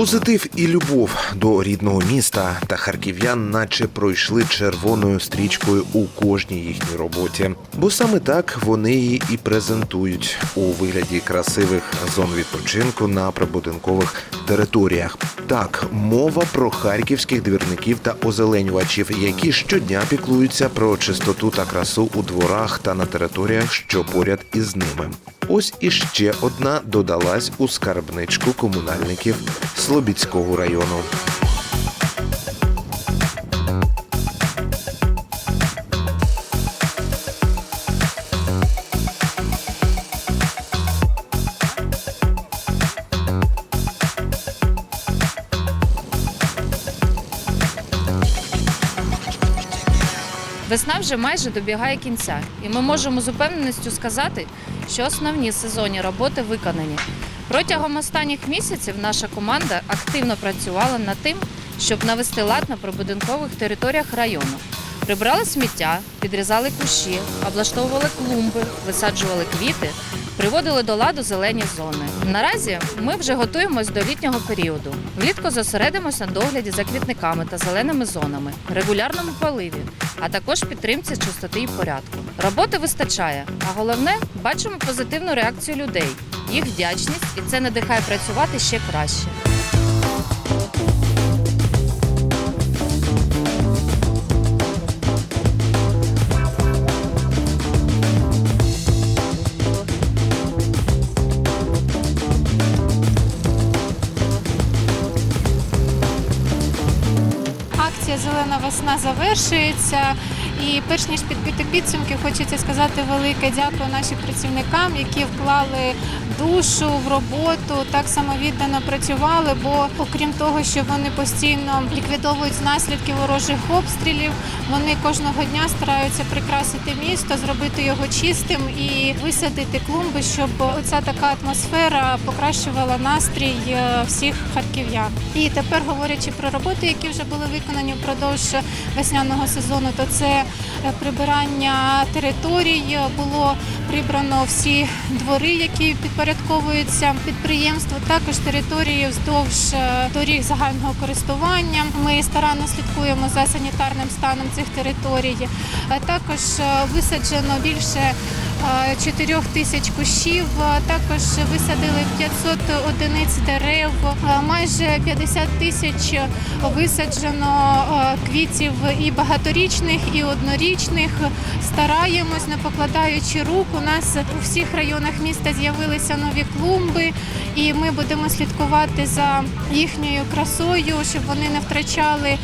Позитив і любов до рідного міста та харків'ян, наче пройшли червоною стрічкою у кожній їхній роботі. Бо саме так вони її і презентують у вигляді красивих зон відпочинку на прибудинкових територіях. Так, мова про харківських двірників та озеленювачів, які щодня піклуються про чистоту та красу у дворах та на територіях, що поряд із ними. Ось іще одна додалась у скарбничку комунальників Слобідського району. Весна вже майже добігає кінця, і ми можемо з упевненістю сказати, що основні сезонні роботи виконані. Протягом останніх місяців наша команда активно працювала над тим, щоб навести лад на прибудинкових територіях району. Прибрали сміття, підрізали кущі, облаштовували клумби, висаджували квіти, приводили до ладу зелені зони. Наразі ми вже готуємось до літнього періоду. Влітку зосередимося на догляді за квітниками та зеленими зонами, регулярному поливі, а також підтримці чистоти і порядку. Роботи вистачає, а головне бачимо позитивну реакцію людей, їх вдячність, і це надихає працювати ще краще. Акція Зелена весна завершується. І перш ніж підбити підсумки, хочеться сказати велике дякую нашим працівникам, які вклали душу в роботу, так самовіддано працювали. Бо окрім того, що вони постійно ліквідовують наслідки ворожих обстрілів, вони кожного дня стараються прикрасити місто, зробити його чистим і висадити клумби, щоб оця така атмосфера покращувала настрій е, всіх харків'ян. І тепер говорячи про роботи, які вже були виконані впродовж весняного сезону, то це прибирання територій. Було прибрано всі двори, які підпорядковуються підприємству. Також території вздовж е, доріг загального користування. Ми старанно слідкуємо за санітарним станом цих територій. Е, Також е, висаджено більше 4 тисяч кущів. Е, Також висадили 500 одиниць дерев, Е, майже 50 тисяч висаджено е, квітів і багаторічних, і однорічних. Стараємось, не покладаючи рук. У нас у всіх районах міста з'явилися нові клумби, і ми будемо слідкувати за їхньою красою, щоб вони не втрачали е,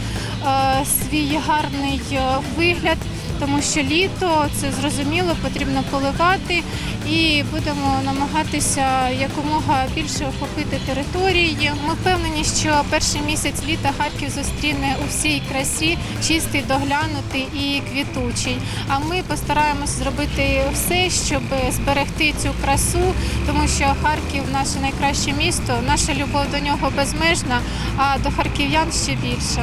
свій гарний е, вигляд. Тому що літо це зрозуміло, потрібно поливати і будемо намагатися якомога більше охопити території. Ми впевнені, що перший місяць літа Харків зустріне у всій красі, чистий, доглянутий і квітучий. А ми постараємось зробити все, щоб зберегти цю красу, тому що Харків наше найкраще місто, наша любов до нього безмежна, а до харків'ян ще більше.